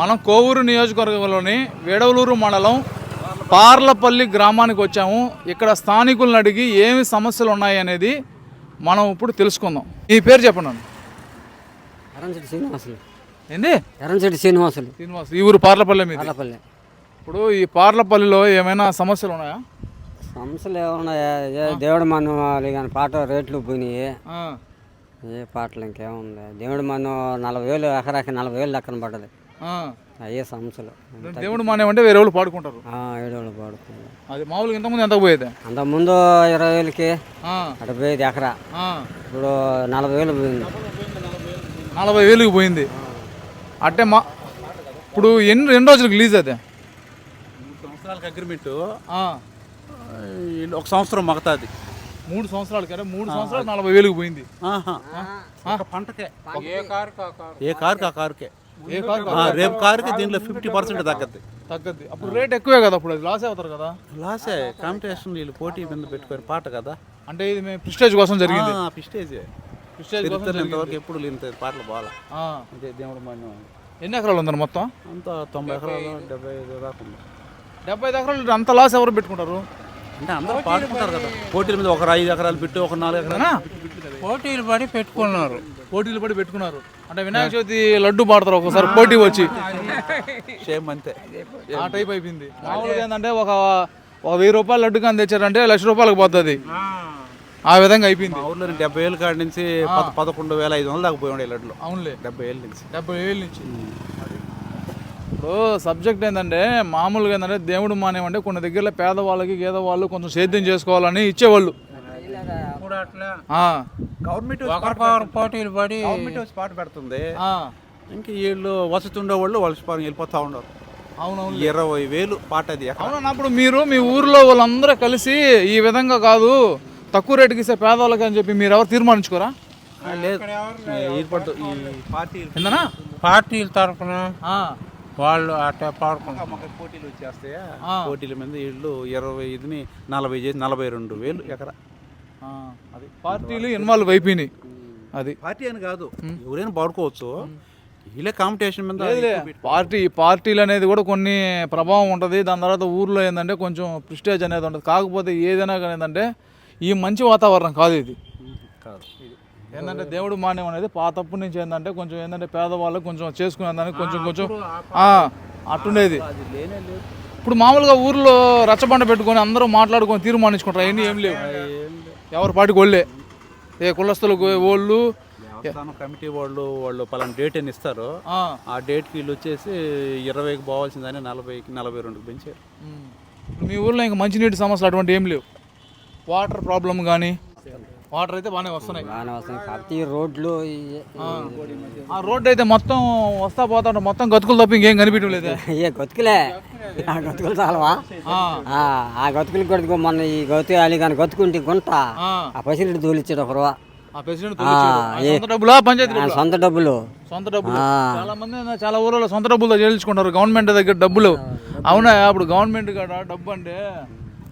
మనం కోవూరు నియోజకవర్గంలోని వేడవలూరు మండలం పార్లపల్లి గ్రామానికి వచ్చాము. ఇక్కడ స్థానికులను అడిగి ఏమి సమస్యలు ఉన్నాయి అనేది మనం ఇప్పుడు తెలుసుకుందాం. ఈ పేరు చెప్పండి అన్న. ఎర్రంశెట్టి శ్రీనివాసులు. ఏంది? శ్రీనివాసులు. శ్రీనివాస్ ఈ ఊరు పార్లపల్లి మీద? ఇప్పుడు ఈ పార్లపల్లిలో ఏమైనా సమస్యలు ఉన్నాయా? సమస్యలు ఏమున్నాయా ఏ దేవుడి మన్ను కానీ పాట రేట్లు పోయినాయి. ఏ పాటలు ఇంకేముంది? దేవుడి మన్ను నలభై వేలు ఎకరాకి నలభై వేలు లెక్కన పడ్డది. అయ్యే సమస్యలు దేవుడు మానేమంటే వేరే వాళ్ళు పాడుకుంటారు. ఆ, ఏడోళ్ళు పాడుతుంది అది మామూలుగా ఇంతకుముందు ఎంత పోయేది? అంతకుముందు ఇరవై వేలకి అటు పోయేది ఎకరా. ఇప్పుడు నలభై వేలు పోయింది. నలభై వేలుకి పోయింది. అంటే మా ఇప్పుడు ఎన్ని ఎన్ని రోజులకు రిలీజ్ అదే? మూడు సంవత్సరాలకు అగ్రిమెంట్ ఆ, ఒక సంవత్సరం మగతాది. మూడు సంవత్సరాలకి అంటే మూడు సంవత్సరాలు నలభై వేలుకి పోయింది. పంటకే. ఏ కారు కా కారు? ఏ కారుకి ఆ కారుకే. కారు రేపు కారుకి దీంట్లో ఫిఫ్టీ పర్సెంట్ తగ్గద్ది. తగ్గద్ది. అప్పుడు రేట్ ఎక్కువే కదా అప్పుడు? అది లాస్ అవుతారు కదా? లాసే కాంపిటీషన్ వీళ్ళు పోటీ మీద పెట్టుకొని పాట కదా. అంటే ఇది మేము ప్రిస్టేజ్ కోసం జరిగింది. ప్రిస్టేజ్ కోసం తిరుత్తలు ఇంతవరకు ఎప్పుడు లేని పాటలు బాగా ఆ. అదే దేవుడు మన ఎన్ని ఎకరాలు ఉందండి మొత్తం? అంత తొంభై ఎకరాలు డెబ్బై ఐదు దాకా ఉంది. డెబ్బై ఐదు ఎకరాలు అంత లాస్ ఎవరు పెట్టుకుంటారు? అంటే అందరూ పాడుకుంటారు కదా. పోటీల మీద ఒక ఐదు ఎకరాలు పెట్టి ఒక నాలుగు ఎకరాలు? పోటీలు పడి పెట్టుకున్నారు. పోటీలు పడి పెట్టుకున్నారు. అంటే వినాయక చవితి లడ్డు పాడతారు ఒకసారి పోటీ వచ్చి. సేమ్ అంతే. ఆ టైప్ అయిపోయింది. మామూలుగా ఏంటంటే ఒక ఒక వెయ్యి రూపాయలు లడ్డు కానీ తెచ్చారంటే లక్ష రూపాయలకు పోతుంది. ఆ. విధంగా అయిపోయింది. ఊర్లో డెబ్బై ఏళ్ళ కాడి నుంచి పద- పదకొండు వేల ఐదు వందలు దాకా పోయి ఉండే లడ్లు అవునులే. డెబ్బై ఏళ్ళ నుంచి. డెబ్బై వేల నుంచి. ఇప్పుడు సబ్జెక్ట్ ఏంటంటే మామూలుగా ఏంటంటే దేవుడు మానేమంటే కొన్ని దగ్గరలో పేదవాళ్ళకి గేదవాళ్ళు కొంచెం సేద్యం చేసుకోవాలని ఇచ్చేవాళ్ళు. అట్లా. గవర్నమెంట్ ఒకరికొకరు పోటీలు పడి గవర్నమెంట్ వచ్చి పాట పెడుతుంది. ఆ, ఇంకా వీళ్ళు వసతి ఉండేవాళ్ళు వాళ్ళు పాపం వెళ్ళిపోతా ఉన్నారు. అవునవును ఇరవై వేలు పాట అది ఎకరా. అవునా? అప్పుడు మీరు మీ ఊర్లో వాళ్ళందరూ కలిసి ఈ విధంగా కాదు తక్కువ రేటుకి ఇస్తే పేదవాళ్ళకి అని చెప్పి మీరు ఎవరు తీర్మానించుకోరా? లేదు. ఏర్పడదు ఈ పార్టీ ఏందనా పార్టీల తరఫున ఆ, వాళ్ళు అట్లా పాడుకుంటారు పోటీలు వచ్చేస్తాయా? ఆ. పోటీల మీద వీళ్ళు ఇరవై ఐదుని నలభై చేసి నలభై రెండు వేలు ఎకరా. అది. పార్టీలు ఇన్వాల్వ్ అయిపోయినాయి. అది. పార్టీ అని కాదు. ఎవరైనా పాడుకోవచ్చు. వీళ్ళే కాంపిటీషన్ మీద పార్టీ పార్టీలు అనేది కూడా కొన్ని ప్రభావం ఉంటుంది. దాని తర్వాత ఊర్లో ఏంటంటే కొంచెం ప్రిస్టేజ్ అనేది ఉంటుంది. కాకపోతే ఏదైనా కానీ ఏంటంటే ఈ మంచి వాతావరణం కాదు ఇది. కాదు. ఏంటంటే దేవుడు మాన్యం అనేది పాతప్పటి నుంచి ఏంటంటే కొంచెం ఏంటంటే పేదవాళ్ళకి కొంచెం చేసుకునే దానికి కొంచెం కొంచెం అట్టుండేది. ఇప్పుడు మామూలుగా ఊర్లో రచ్చబండ పెట్టుకొని అందరూ మాట్లాడుకొని తీర్మానించుకుంటారు. అవన్నీ ఏం లేవు. ఎవరి పాటికి వాళ్ళే. ఏ కులస్తులకు వాళ్ళు దేవస్థానం కమిటీ వాళ్ళు వాళ్ళు పలానా డేట్ అని ఇస్తారు. ఆ, డేట్కి వీళ్ళు వచ్చేసి ఇరవైకి పోవాల్సిందని నలభైకి నలభై రెండుకి పెంచారు మీ ఊర్లో ఇంకా మంచినీటి సమస్యలు అటువంటి ఏం లేవు. వాటర్ ప్రాబ్లం కానీ వాటర్ అయితే బాగానే వస్తున్నాయి. బాగానే కాకపోతే ఈ రోడ్లు ఆ. రోడ్డు అయితే మొత్తం వస్తా పోతా ఉంటే మొత్తం గతుకులు తప్ప ఇంకేం కనిపించడం లేదే? ఏ గతుకులే. ఆ గతుకులు చాలవా? ఆ, గతుకులు కొడుకు మొన్న ఈ గతు అలి కానీ గతుకుంటే గుంట. ఆ, పసిరెడ్డి తోలిచ్చాడు ఒక రూపా సొంత డబ్బులా? డబ్బులా? సొంత డబ్బులు. డబ్బులు. చాలా మంది చాలా ఊర్లలో సొంత డబ్బులతో చేయించుకుంటారు. గవర్నమెంట్ దగ్గర డబ్బులు. అవునా? అప్పుడు గవర్నమెంట్ కాడ డబ్బు అంటే?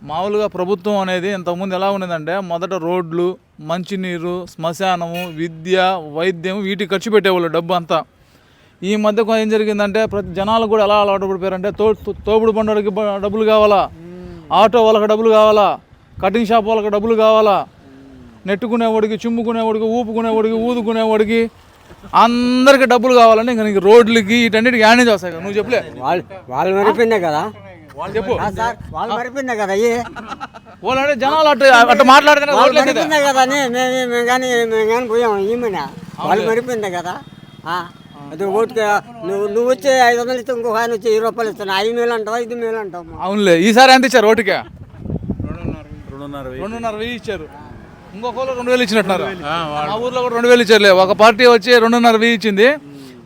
మామూలుగా ప్రభుత్వం అనేది ఇంతకుముందు ఎలా ఉండేదంటే మొదట రోడ్లు మంచినీరు శ్మశానము విద్య వైద్యం వీటికి ఖర్చు పెట్టేవాళ్ళు డబ్బు అంతా. ఈ మధ్య ఏం జరిగిందంటే ప్రతి జనాలు కూడా ఎలా అలవాటు పడిపోయారంటే తో తో- తోపుడు బండోడికి డబ్బులు కావాలా? ఆటో వాళ్ళకి డబ్బులు కావాలా? కటింగ్ షాప్ వాళ్ళకి డబ్బులు కావాలా? నెట్టుకునేవాడికి చుమ్ముకునేవాడికి ఊపుకునేవాడికి ఊదుకునేవాడికి అందరికి డబ్బులు కావాలంటే ఇంకా నీకు రోడ్లకి వీటన్నిటికి యానేజ్ వస్తాయి కదా. నువ్వు చెప్పలే? వాళ్ళు వాళ్ళు కదా. చెప్పు. ఆ సార్ వాళ్ళు మరిపోయిందే కదా అయ్యి వాళ్ళంటే జనాలు అట్ట వాళ్ళు రోడ్లు ఎక్కేదే. మరిపోయిందే కదా అని మేము మేము కానీ మేము కానీ పోయాం ఈమెన? వాళ్ళు మరిపోయిందే కదా. ఆ, అది ఓటుకి నువ్వు నువ్వు వచ్చి ఐదు వందలు ఇస్తే ఇంకొక ఆయన వచ్చి ఇరవై రూపాయలు ఇస్తాను ఐదు వేలు అంటావా ఐదు వేలు అంటావు? అవునులే. ఈసారి ఎంత ఇచ్చారు ఓటుకే? రెండున్నర వెయ్యి ఇచ్చారు. ఇంకొక రెండు వేలు ఇచ్చినట్టున్నారు. మా ఊర్లో కూడా రెండు వేలు ఇచ్చారులే. ఒక పార్టీ వచ్చి రెండున్నర వెయ్యి ఇచ్చింది.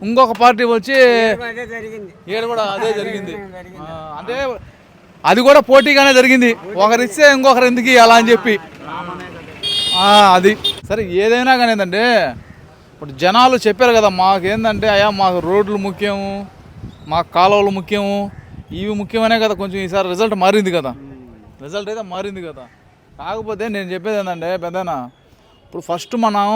ఇంకొక పార్టీ వచ్చి ఏడు కూడా అదే జరిగింది. అంటే అది కూడా పోటీగానే జరిగింది. ఒకరు ఇస్తే ఇంకొకరు ఎందుకు అలా అని చెప్పి. అది. సరే ఏదైనా కానీ ఏంటంటే ఇప్పుడు జనాలు చెప్పారు కదా మాకేందంటే అయ్యా మాకు రోడ్లు ముఖ్యము మాకు కాలువలు ముఖ్యము ఇవి ముఖ్యమనే కదా కొంచెం ఈసారి రిజల్ట్ మారింది కదా. రిజల్ట్ అయితే మారింది కదా. కాకపోతే నేను చెప్పేది ఏంటంటే పెద్దనా ఇప్పుడు ఫస్ట్ మనం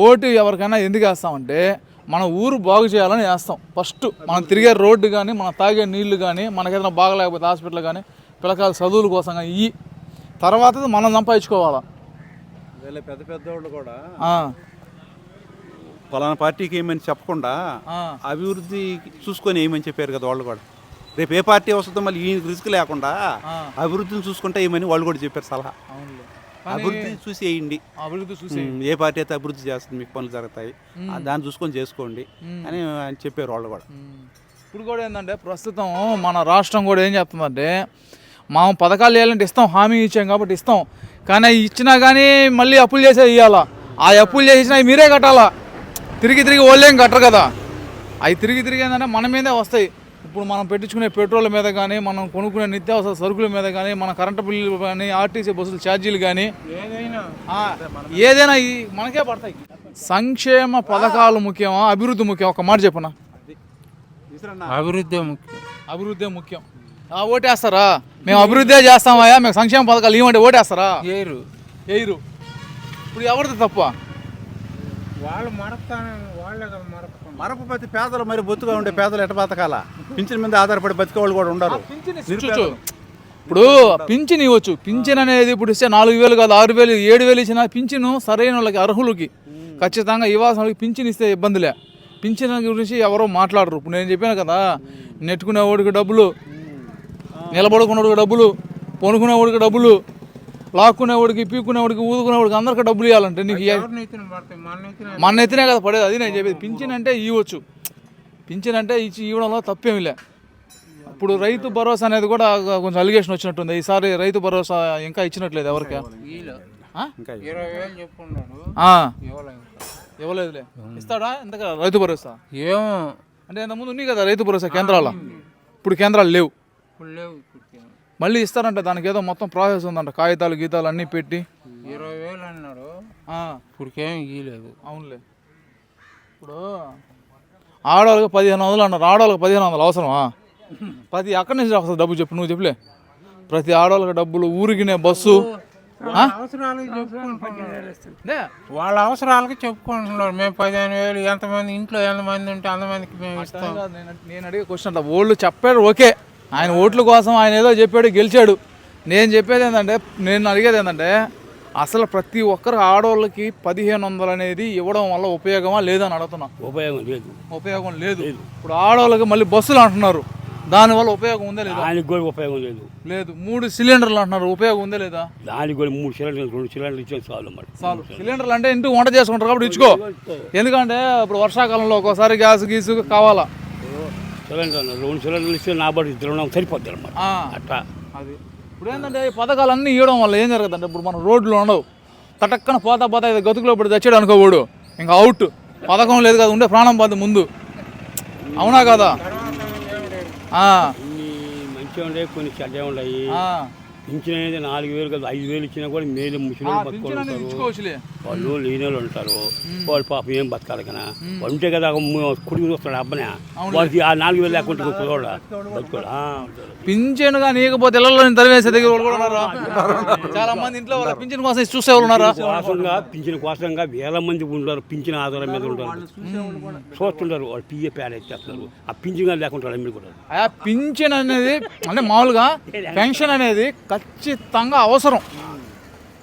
ఓటు ఎవరికైనా ఎందుకు వేస్తామంటే మన ఊరు బాగు చేయాలని చేస్తాం. ఫస్ట్ మనం తిరిగే రోడ్డు కానీ మనం తాగే నీళ్ళు కానీ మనకేదైనా బాగలేకపోతే హాస్పిటల్ కానీ పిల్లకాయల చదువుల కోసం కానీ ఇవి తర్వాత మనం సంపాదించుకోవాలా. పెద్ద పెద్దవాళ్ళు కూడా ఆ, ఫలానా పార్టీకి ఏమని చెప్పకుండా అభివృద్ధి చూసుకొని ఏమని చెప్పారు కదా వాళ్ళు కూడా. రేపు ఏ పార్టీ వస్తుందో మళ్ళీ ఈ రిస్క్ లేకుండా. అభివృద్ధిని చూసుకుంటే ఏమని వాళ్ళు కూడా చెప్పారు సలహా. అభివృద్ధి చూసి వేయండి అభివృద్ధి చూసి ఏ పార్టీ అయితే అభివృద్ధి చేస్తుంది మీకు పనులు జరుగుతాయి దాన్ని చూసుకొని చేసుకోండి అని ఆయన చెప్పారు వాళ్ళు కూడా. ఇప్పుడు కూడా ఏంటంటే ప్రస్తుతం మన రాష్ట్రం కూడా ఏం చెప్తుందంటే మా పథకాలు వేయాలంటే ఇస్తాం హామీ ఇచ్చాం కాబట్టి ఇస్తాం. కానీ ఇచ్చినా కానీ మళ్ళీ అప్పులు చేసే ఇవ్వాలా ఆ అప్పులు చేసినా మీరే కట్టాలా? తిరిగి తిరిగి వాళ్ళేం కట్టరు కదా. అవి తిరిగి తిరిగి ఏంటంటే మన మీదే వస్తాయి. ఇప్పుడు మనం పెట్టించుకునే పెట్రోల్ మీద కానీ మనం కొనుక్కునే నిత్యావసర సరుకుల మీద కానీ మన కరెంటు బిల్లులు కానీ ఆర్టీసీ బస్సుల ఛార్జీలు కానీ ఏదైనా. ఆ, ఏదైనా ఈ మనకే పడతాయి. సంక్షేమ పథకాలు ముఖ్యమా? అభివృద్ధి ముఖ్యం ఒక మాట చెప్పనా? అభివృద్ధి ముఖ్యం. అభివృద్ధి ముఖ్యం. ఆ, ఓటేస్తారా? మేము అభివృద్ధి చేస్తామయ్యా మేము సంక్షేమ పథకాలు ఇవ్వండి ఓటేస్తారా? ఏరు. వేయరు ఇప్పుడు ఎవరిది తప్ప? వాళ్ళు మరపుతానే వాళ్ళే కదా మరపతి పేదలు మరి బొత్తుగా ఉండే పేదలు ఎట బతకాల? పింఛన్ మీద ఆధారపడి బతికే వాళ్ళు కూడా ఉండరు. చూచు. ఇప్పుడు పింఛన్ ఇవ్వచ్చు. పింఛన్ అనేది ఇప్పుడు ఇస్తే నాలుగు వేలు కాదు ఆరు వేలు ఏడు వేలు ఇచ్చిన పింఛను సరైన వాళ్ళకి అర్హులకి. ఖచ్చితంగా ఇవ్వాల్సిన వాళ్ళకి పింఛన్ ఇస్తే ఇబ్బందిలే పింఛన్ గురించి ఎవరో మాట్లాడరు. ఇప్పుడు నేను చెప్పాను కదా నెట్టుకునేవాడికి డబ్బులు నిలబడుకునేవాడికి డబ్బులు పొనుకునేవాడికి డబ్బులు లాక్కునేవాడికి పీక్కునేవాడికి ఊదుకునేవాడికి అందరికి డబ్బులు ఇవ్వాలంటే నీకు ఏ- ఎవరిని ఎత్తిన పడతాయి మన ఎత్తిన మన ఎత్తినే కదా పడేది. అది నేను చెప్పేది. పింఛన్ అంటే ఇవ్వచ్చు. పింఛన్ అంటే ఇచ్చి ఇవ్వడంలో తప్పేమిలే ఇప్పుడు రైతు భరోసా అనేది కూడా కొంచెం అలిగేషన్ వచ్చినట్టుంది. ఈసారి రైతు భరోసా ఇంకా ఇచ్చినట్లేదు ఎవరికి? ఇవ్వలేదులే. ఇస్తాడా? ఎంత రైతు భరోసా? ఏమో. అంటే ఇంతకుముందు ఉన్నాయి కదా రైతు భరోసా కేంద్రాల? ఇప్పుడు కేంద్రాలు లేవు. లేవు. మళ్ళీ ఇస్తారంట దానికి ఏదో మొత్తం ప్రాసెస్ ఉందంట కాగితాలు గీతాలు అన్నీ పెట్టి. ఇరవై వేలు అన్నాడు. ఆ, ఇప్పటికేం ఇయ్యలేదు. అవునులే. ఇప్పుడు ఆడవాళ్ళకి పదిహేను వందలు అన్నారు ఆడవాళ్ళకి పదిహేను వందలు అవసరమా? ప్రతి అక్కడి నుంచి వస్తుంది డబ్బు చెప్పు నువ్వు చెప్పులే. ప్రతి ఆడవాళ్ళకి డబ్బులు ఊరికినే బస్సు వాళ్ళ అవసరాలకి చెప్పుకుంటున్నారు. మేము పదిహేను వేలు ఎంతమంది ఇంట్లో ఎంతమంది ఉంటే అంతమందికి మేము ఇస్తాం. నేను అడిగే క్వశ్చన్ అంట ఓళ్ళు చెప్పాడు ఓకే. ఆయన ఓట్ల కోసం ఆయన ఏదో చెప్పాడు గెలిచాడు. నేను చెప్పేది ఏంటంటే నేను అడిగేది ఏంటంటే అసలు ప్రతి ఒక్కరు ఆడవాళ్ళకి పదిహేను వందలు అనేది ఇవ్వడం వల్ల ఉపయోగమా లేదని అడుగుతున్నా. ఉపయోగం లేదు. ఉపయోగం లేదు. ఇప్పుడు ఆడవాళ్ళకి మళ్ళీ బస్సులు అంటున్నారు. దానివల్ల ఉపయోగం ఉందా లేదా? దానికి కూడా ఉపయోగం లేదు. లేదు. మూడు సిలిండర్లు అంటున్నారు. ఉపయోగం ఉందా లేదా? దానికి కూడా మూడు సిలిండర్లు రెండు సిలిండర్లు ఇచ్చే చాలు మరి. చాలు. సిలిండర్లు అంటే ఇంటికి వంట చేసుకుంటారు కాబట్టి ఇచ్చుకో. ఎందుకంటే ఇప్పుడు వర్షాకాలంలో ఒక్కోసారి గ్యాస్ గీసు కావాలా? సిలిండర్ రెండు సిలిండర్లు ఇస్తే నా బట్టి ఇద్దరు సరిపోద్ది అనమాట అట్లా. అది. ఇప్పుడు ఏంటంటే ఈ పథకాలన్నీ ఇవ్వడం వల్ల ఏం జరుగుతుందంటే ఇప్పుడు మన రోడ్లు ఉండవు. తటక్కన పోతా పోతా ఇది గతుకులో పడి తెచ్చాడు అనుకోవాడు ఇంకా అవుట్. పథకం లేదు కదా ఉండే ప్రాణం పోతుంది ముందు. అవునా కదా? మంచిగా ఉండే కొన్ని చెడ్డ ఉన్నాయి. పింఛన్ అనేది నాలుగు వేలు కదా ఐదు వేలు ఇచ్చినా కూడా మేలు ముసలి వాళ్ళు లేని వాళ్ళు ఉంటారు వాళ్ళు పాపం ఏం బతకాలి కదా? ఉంటే కదా కుడికి వస్తాడు అబ్బనే. వాళ్ళకి ఆ నాలుగు వేలు లేకుండా కూడా. బతుకోడు. పింఛన్గా నీకపోతే ఇళ్ళలో తరివేసే దగ్గర వాళ్ళు కూడా ఉన్నారా? చాలా మంది ఇంట్లో వాళ్ళ పింఛన్ కోసం చూసే వాళ్ళు ఉన్నారా? పింఛన్ కోసంగా వేల మంది ఉంటారు పింఛన్ ఆధారం మీద ఉంటారు. చూస్తుంటారు. వాళ్ళు పియ్య పేడ ఎత్తేస్తారు ఆ పింఛన్ లేకుండా మీరు కూడా. ఆ పింఛన్ అనేది అంటే మామూలుగా పెన్షన్ అనేది ఖచ్చితంగా అవసరం.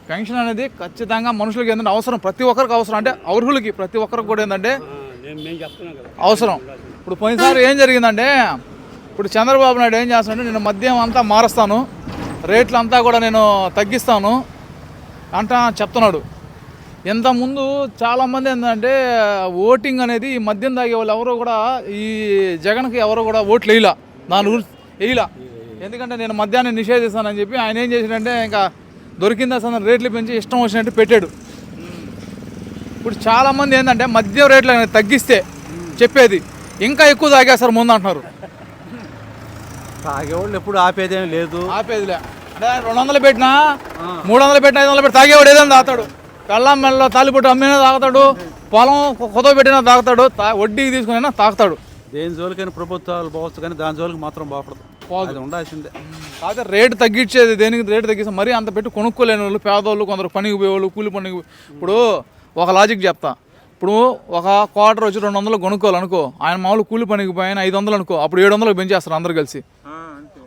పెన్షన్ అనేది ఖచ్చితంగా మనుషులకి ఏంటంటే అవసరం. ప్రతి ఒక్కరికి అవసరం. అంటే అర్హులకి ప్రతి ఒక్కరికి కూడా ఏంటంటే అవసరం. ఇప్పుడు పోయినసారి ఏం జరిగిందంటే ఇప్పుడు చంద్రబాబు నాయుడు ఏం చేస్తాడంటే నేను మద్యం అంతా మారుస్తాను రేట్లు అంతా కూడా నేను తగ్గిస్తాను అంటా చెప్తున్నాడు. ఇంతకుముందు చాలామంది ఏంటంటే ఓటింగ్ అనేది ఈ మద్యం తాగే వాళ్ళు ఎవరు కూడా ఈ జగన్కి ఎవరు కూడా ఓట్లు వేయలా. దాని గురించి వేయలా. ఎందుకంటే నేను మద్యాన్ని నిషేధిస్తానని చెప్పి ఆయన ఏం చేశాడంటే ఇంకా దొరికిందా సందర్భం రేట్లు పెంచి ఇష్టం వచ్చినట్టు పెట్టాడు. ఇప్పుడు చాలామంది ఏంటంటే మద్యం రేట్లు తగ్గిస్తే చెప్పేది ఇంకా ఎక్కువ తాగేస్తారు ముందు అంటున్నారు. తాగేవాళ్ళు ఎప్పుడు ఆపేదేం లేదు. ఆపేదిలే. రెండు వందలు పెట్టినా మూడు వందలు పెట్టినా ఐదు వందలు పెట్టి తాగేవాడు ఏదైనా తాగుతాడు. పెళ్ళం మెల్ల తాలిపొట్టు అమ్మినా తాగుతాడు పొలం కొత్త పెట్టినా తాగుతాడు వడ్డీకి తీసుకుని తాగుతాడు. దేని జోలికైనా ప్రభుత్వాలు పోవచ్చు కానీ దాని జోలికి మాత్రం బాపడదు అది ఉండాల్సిందే. కాకపోతే రేటు తగ్గించేది దేనికి రేటు తగ్గిస్తే మరీ అంత పెట్టి కొనుక్కోలేని వాళ్ళు పేదవాళ్ళు కొందరు పనికి పోయేవాళ్ళు కూలి పనికి ఇప్పుడు ఒక లాజిక్ చెప్తా. ఇప్పుడు ఒక క్వార్టర్ వచ్చి రెండు వందలు కొనుక్కోవాలి అనుకో ఆయన మామూలు కూలి పనికి పోయిన ఐదు వందలు అనుకో అప్పుడు ఏడు వందలకు పెంచేస్తారు అందరు కలిసి.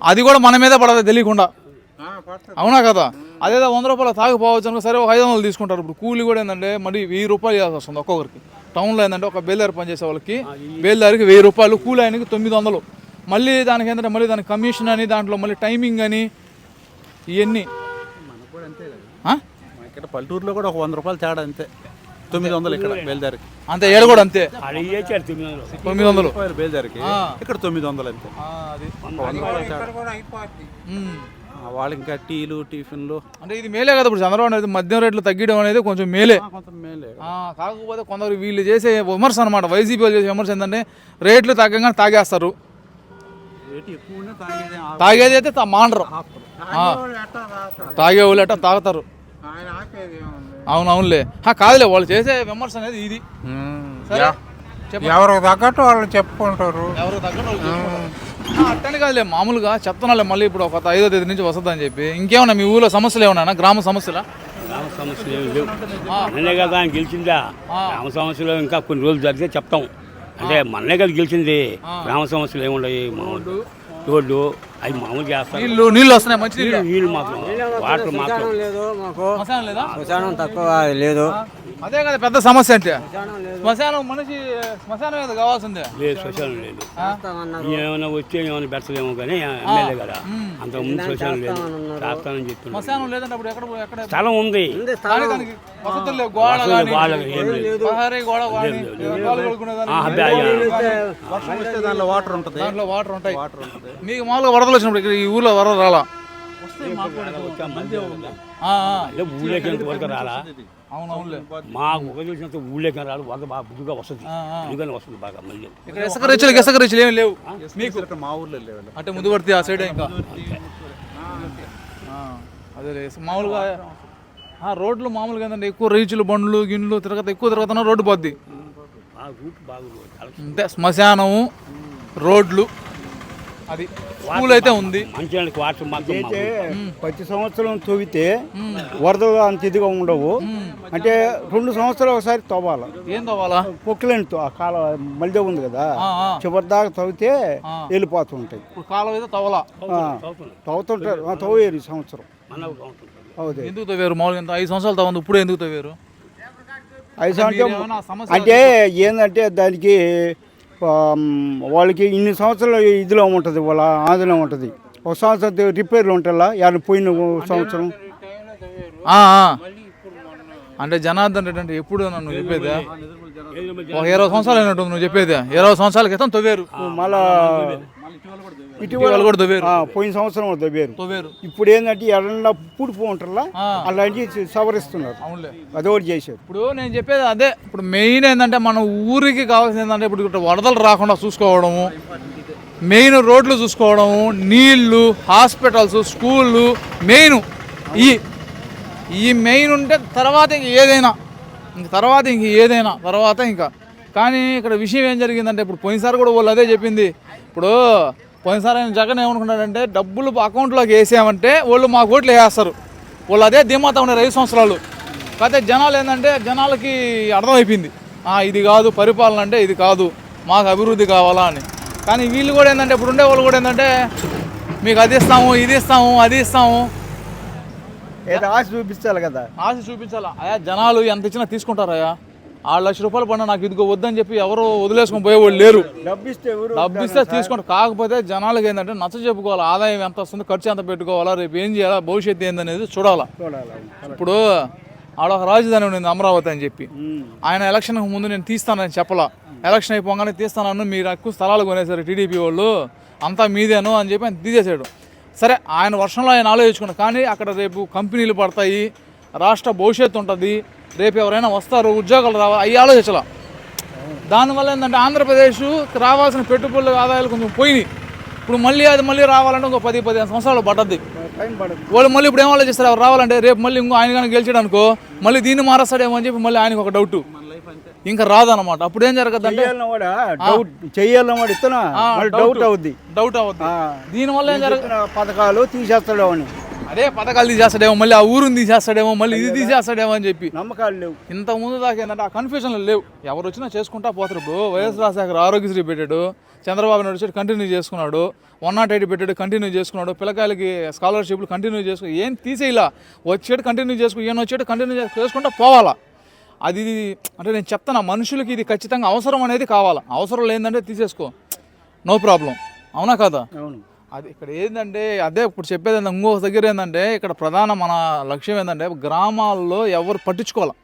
అది కూడా మన మీదే పడదు తెలియకుండా. అవునా కదా? అదేదో వంద రూపాయలు తాగిపోవచ్చు అనుకో సరే ఒక ఐదు వందలు తీసుకుంటారు. ఇప్పుడు కూలి కూడా ఏంటంటే మరి వెయ్యి రూపాయలు ఇవ్వాల్సి వస్తుంది ఒక్కొక్కరికి. టౌన్లో ఏంటంటే ఒక బేల్దారి పనిచేసే వాళ్ళకి బేల్దారికి వెయ్యి రూపాయలు కూలి ఆయనకి తొమ్మిది వందలు. మళ్ళీ దానికి ఏంటంటే మళ్ళీ దానికి కమిషన్ అని దాంట్లో మళ్ళీ టైమింగ్ అని ఇవన్నీ ఇక్కడ పల్లెటూరులో కూడా ఒక వంద రూపాయలు తేడా అంతే. తొమ్మిది వందలు ఇక్కడ బయలుదేరికి అంతే ఏడు కూడా అంతే. తొమ్మిది వందలు. బయలుదేరికి ఇక్కడ తొమ్మిది వందలు అంతే. ఆ, అది. ఇక్కడ కూడా అయిపోద్ది. ఉమ్. ఆ, వాళ్ళు ఇంకా టీలు టిఫిన్లు. అంటే ఇది మేలే కదా ఇప్పుడు చంద్రబాబు నాయుడు మద్యం రేట్లు తగ్గడం అనేది కొంచెం మేలే. కొంత మేలే. ఆ, కాకపోతే కొందరు వీళ్ళు చేసే విమర్శ అనమాట వైసీపీ వాళ్ళు చేసే విమర్శ ఏంటంటే రేట్లు తగ్గగానే తాగేస్తారు. తాగేదే అయితే తా- మానరు తాగే వాళ్ళు అట్ట తాగుతారు? ఆయన ఆపేది ఏముంది? అవును అవునులే హా, కాదులే వాళ్ళు చేసే విమర్శ అనేది ఇది. ఎవరికి తగ్గట్టు వాళ్ళు చెప్పుకుంటారు. ఎవరు తగ్గట్టు అట్టని కాదులే మామూలుగా చెప్తున్నాలే మళ్ళీ ఇప్పుడు ఒక ఐదో తేదీ నుంచి వస్తుందని చెప్పి. ఇంకేమన్నా మీ ఊళ్ళో సమస్యలు ఏమన్నా గ్రామ సమస్యల? గ్రామ సమస్యలు ఏమి లేవు. కదా ఆయన గెలిచిందా? గ్రామ సమస్యలు ఇంకా కొన్ని రోజులు జరిగితే చెప్తాం. అంటే మొన్నే కదా గెలిచింది గ్రామ సమస్యలు ఏముండవు మామూలు రోడ్లు అవి మామూలు చేస్తారు. నీళ్ళు నీళ్ళు వస్తున్నాయి మంచి నీళ్ళు మాత్రం. వాటర్ మాత్రం. లేదు మాకు. తక్కువ లేదు. అదే కదా పెద్ద సమస్య అంటే. శ్మశానం మనిషి శ్మశానం ఏదో కావాల్సిందే. లేదు శ్మశానం లేదు. ఏమైనా వచ్చే ఏమైనా పెడతలేమో కానీ ఎమ్మెల్యే కదా. అంత ముందు శ్మశానం లేదు. చేస్తానని చెప్తున్నాను శ్మశానం లేదంటే అప్పుడు ఎక్కడ ఎక్కడ స్థలం ఉంది. వసతులు లేవు గోడ గోడ వస్తే వాటర్ ఉంటుంది. దాంట్లో వాటర్ ఉంటాయి. మీకు మామూలుగా వరదలు వచ్చినప్పుడు ఇక్కడ ఈ ఊర్లో వరద రాలా? ఆ, ఆ. అదే ఊళ్ళోకి వరకు రాలా? మాకు ఒక తెలిసినంత ఊళ్ళోకి రాదు వరద బాగా బుద్ధిగా వస్తుంది. అందుకని వస్తుంది బాగా మళ్ళీ ఇక్కడ ఇసుక రిచ్చులు ఇసుక రిచ్చులు ఏమి లేవు మీకు ఇక్కడ మా ఊర్లో లేవు అంటే ముందు పడితే ఆ సైడ్ ఇంకా ఆ, అదే మామూలుగా ఆ, రోడ్లు మామూలుగా ఏంటంటే ఎక్కువ రీచులు బండ్లు గిన్నెలు తిరగత ఎక్కువ తిరగతున్నా రోడ్డు పోద్ది అంతే శ్మశానము రోడ్లు అది స్కూల్ అయితే ఉంది. అయితే ప్రతి సంవత్సరం తవ్వితే వరదలు అంత ఇదిగా ఉండవు. అంటే రెండు సంవత్సరాలు ఒకసారి తవ్వాలి. ఏం తవ్వాలా? పొక్కులేని ఆ కాల మళ్ళీ ఉంది కదా. చివరి దాకా తవ్వితే వెళ్ళిపోతుంటాయి. కాలువ అయితే తవ్వాలా? తవ్వుతుంటారు. తవ్వేరు ఈ సంవత్సరం. అవుదే. ఎందుకు తవ్వారు? మామూలుగా ఎంత ఐదు సంవత్సరాలు తవ్వంది ఇప్పుడు ఎందుకు తవ్వారు? ఐదు సంవత్సరం అంటే ఏంటంటే దానికి వాళ్ళకి ఇన్ని సంవత్సరాలు ఇదిలో ఉంటుంది వాళ్ళ ఆదిలో ఉంటుంది. ఒక సంవత్సరం రిపేర్లు ఉంటాయా యాభై పోయిన సంవత్సరం? ఆ, ఆ. అంటే జనార్దన్ రెడ్డి అంటే ఎప్పుడు నన్ను చెప్పేది? ఒక ఇరవై సంవత్సరాలు అయినట్టు నువ్వు చెప్పేది. ఇరవై సంవత్సరాల క్రితం తవ్వారు. మళ్ళా ఇటీవల కూడా పోయిన సంవత్సరం కూడా ఇప్పుడు ఏంటంటే ఎడన్నా పూడిపో ఉంటారా. అలాంటివి సవరిస్తున్నారు. అవునులే. అదొకటి చేశారు. ఇప్పుడు నేను చెప్పేది అదే. ఇప్పుడు మెయిన్ ఏంటంటే మన ఊరికి కావాల్సింది ఏంటంటే ఇప్పుడు వరదలు రాకుండా చూసుకోవడము మెయిన్ రోడ్లు చూసుకోవడము నీళ్ళు హాస్పిటల్స్ స్కూళ్ళు మెయిన్ ఈ ఈ మెయిన్ ఉంటే తర్వాత ఇంక ఏదైనా ఇంక తర్వాత ఇంక ఏదైనా తర్వాత ఇంకా కానీ ఇక్కడ విషయం ఏం జరిగిందంటే ఇప్పుడు పోయినసారి కూడా వాళ్ళు అదే చెప్పింది. ఇప్పుడు పోయినసారి ఆయన జగన్ ఏమనుకున్నాడంటే డబ్బులు అకౌంట్లోకి వేసామంటే వాళ్ళు మా ఓట్లు వేస్తారు వాళ్ళు అదే ధీమాతో ఉన్నారు ఐదు సంవత్సరాలు. కాకపోతే జనాలు ఏంటంటే జనాలకి అర్థమైపోయింది. ఇది కాదు పరిపాలన అంటే ఇది కాదు మాకు అభివృద్ధి కావాలా అని. కానీ వీళ్ళు కూడా ఏంటంటే ఇప్పుడు ఉండే వాళ్ళు కూడా ఏంటంటే మీకు అది ఇస్తాము ఇది ఇస్తాము అది ఇస్తాము. ఏదో ఆశ చూపించాలి కదా. ఆశ చూపించాలా? అయా జనాలు ఎంత ఇచ్చినా తీసుకుంటారయ్యా. ఆరు లక్ష రూపాయలు పడినా నాకు ఇదిగో వద్దని చెప్పి ఎవరు వదిలేసుకొని పోయేవాళ్ళు లేరు. డబ్బు ఇస్తే తీసుకుంటారు కాకపోతే జనాలకి ఏంటంటే నచ్చ చెప్పుకోవాలి ఆదాయం ఎంత వస్తుంది ఖర్చు ఎంత పెట్టుకోవాలా రేపు ఏం చేయాలా భవిష్యత్తు ఏందనేది చూడాలా. ఇప్పుడు ఆడ ఒక రాజధాని ఉండింది అమరావతి అని చెప్పి. ఆయన ఎలక్షన్ ముందు నేను తీస్తానని చెప్పలా. ఎలక్షన్ అయిపోగానే తీస్తానని మీరు ఎక్కువ స్థలాలు కొనేసారు టీడీపీ వాళ్ళు. అంతా మీదేను అని చెప్పి ఆయన తీసేసాడు సరే ఆయన వర్షంలో ఆయన ఆలోచించుకున్నాడు. కానీ అక్కడ రేపు కంపెనీలు పడతాయి రాష్ట్ర భవిష్యత్తు ఉంటుంది రేపు ఎవరైనా వస్తారు ఉద్యోగాలు రావాలి అవి ఆలోచించాల. దానివల్ల ఏంటంటే ఆంధ్రప్రదేశ్ రావాల్సిన పెట్టుబడుల ఆదాయాలు కొంచెం పోయినాయి. ఇప్పుడు మళ్ళీ అది మళ్ళీ రావాలంటే ఇంకో పది పదిహేను సంవత్సరాలు పట్టద్ది టైం పడదు. వాళ్ళు మళ్ళీ ఇప్పుడు ఏం ఆలోచిస్తారు? ఎవరు రావాలంటే రేపు మళ్ళీ ఇంకో ఆయన కానీ గెలిచాడు అనుకో మళ్ళీ దీన్ని మారేస్తాడేమో అని చెప్పి మళ్ళీ ఆయనకు ఒక డౌట్ ఇంకా రాదన్నమాట. అప్పుడు ఏం జరగదు అంటే డౌట్ ఇస్తున్నా అవుద్ది. డౌట్ అవుద్ది. దీనివల్ల ఏం జరగదు పథకాలు తీసేస్తాడు అని. అదే పథకాలు తీసేస్తాడేమో మళ్ళీ ఆ ఊరుని తీసేస్తాడేమో మళ్ళీ ఇది తీసేస్తాడేమో అని చెప్పి. నమ్మకాలు లేవు. ఇంత ముందు దాకా ఏంటంటే ఆ కన్ఫ్యూజన్లు లేవు. ఎవరు వచ్చినా చేసుకుంటా పోతారు. ఇప్పుడు వైఎస్ రాజశేఖర్ ఆరోగ్యశ్రీ పెట్టాడు చంద్రబాబు నాయుడు వచ్చి కంటిన్యూ చేసుకున్నాడు వన్ నాట్ ఎయిట్ పెట్టాడు కంటిన్యూ చేసుకున్నాడు పిల్లకాయలకి స్కాలర్షిప్లు కంటిన్యూ చేసుకు ఏం తీసేలా వచ్చేటి కంటిన్యూ చేసుకు ఈయన వచ్చేటి కంటిన్యూ చేసుకుంటా పోవాలా? అది అంటే నేను చెప్తాను మనుషులకి ఇది ఖచ్చితంగా అవసరం అనేది కావాలా? అవసరం లేదంటే తీసేసుకో. నో ప్రాబ్లం అవునా కదా? అవును. అది ఇక్కడ ఏంటంటే అదే ఇప్పుడు చెప్పేది ఇంకొక దగ్గర ఏంటంటే ఇక్కడ ప్రధాన మన లక్ష్యం ఏంటంటే గ్రామాల్లో ఎవరు పట్టించుకోవాలి.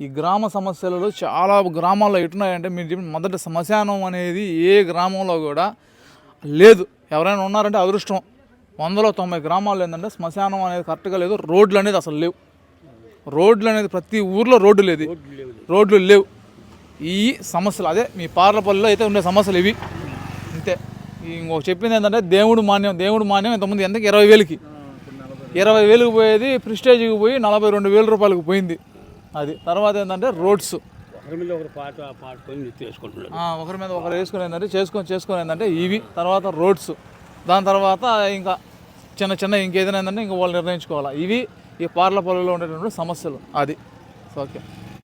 ఈ గ్రామ సమస్యలలో చాలా గ్రామాల్లో ఎటున్నాయంటే మీరు చెప్పిన మొదటి శ్మశానం అనేది ఏ గ్రామంలో కూడా లేదు. ఎవరైనా ఉన్నారంటే అదృష్టం. వందలో తొంభై గ్రామాల్లో ఏంటంటే శ్మశానం అనేది కరెక్ట్గా లేదు రోడ్లు అనేది అసలు లేవు. రోడ్లు అనేది ప్రతి ఊర్లో రోడ్డు లేదు. రోడ్లు లేవు. ఈ సమస్యలు అదే మీ పార్లపల్లిలో అయితే ఉండే సమస్యలు ఇవి. అంతే. ఇంకొక చెప్పింది ఏంటంటే దేవుడు మాన్యం దేవుడు మాన్యం ఇంతకుముందు ఎంతకి? ఇరవై వేలకి. ఇరవై వేలకు పోయేది ప్రిస్టేజ్కి పోయి నలభై రెండు వేల రూపాయలకు పోయింది. అది తర్వాత ఏంటంటే రోడ్స్. ఒకరి మీద ఒకరు పాట పాడుకొని చేసుకుంటున్నారు ఒకరి మీద ఒకరు వేసుకుని ఏంటంటే చేసుకొని చేసుకొని ఏంటంటే ఇవి తర్వాత రోడ్స్. దాని తర్వాత ఇంకా చిన్న చిన్న ఇంకేదైనా ఏంటంటే ఇంకా వాళ్ళు నిర్ణయించుకోవాలి. ఇవి ఈ పార్లపల్లిలో ఉండేటువంటి సమస్యలు. అది. ఓకే.